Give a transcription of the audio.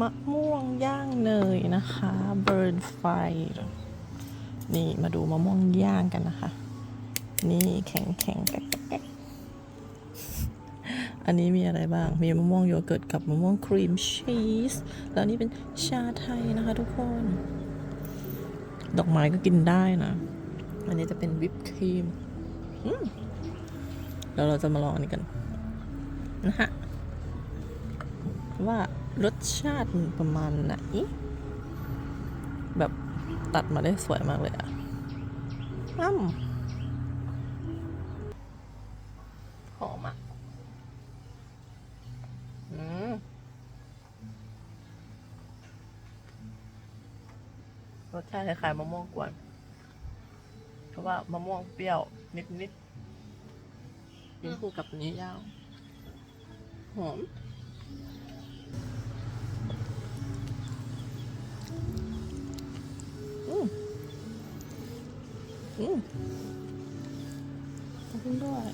มะม่วงย่างเนยนะคะ burn fire นี่มาดูมะม่วงย่างกันนะคะ นี่แข็งแข็งแก๊กแก๊กอันนี้มีอะไรบ้าง มีมะม่วงโยเกิร์ตกับมะม่วงครีมชีส แล้วนี่เป็นชาไทยนะคะทุกคน ดอกไม้ก็กินได้นะ อันนี้จะเป็นวิปครีมอืมแล้วเราจะมาลองอันนี้กัน นะฮะ ว่ารสชาติมันประมาณไหน แบบตัดมาได้สวยมากเลยอะอ้ำหอมอะอืมรสชาติคล้ายๆมะม่วงกวน เพราะว่ามะม่วงเปรี้ยวนิดๆกินคู่กับนี้ย่างหอม อืมขอบคุณด้วย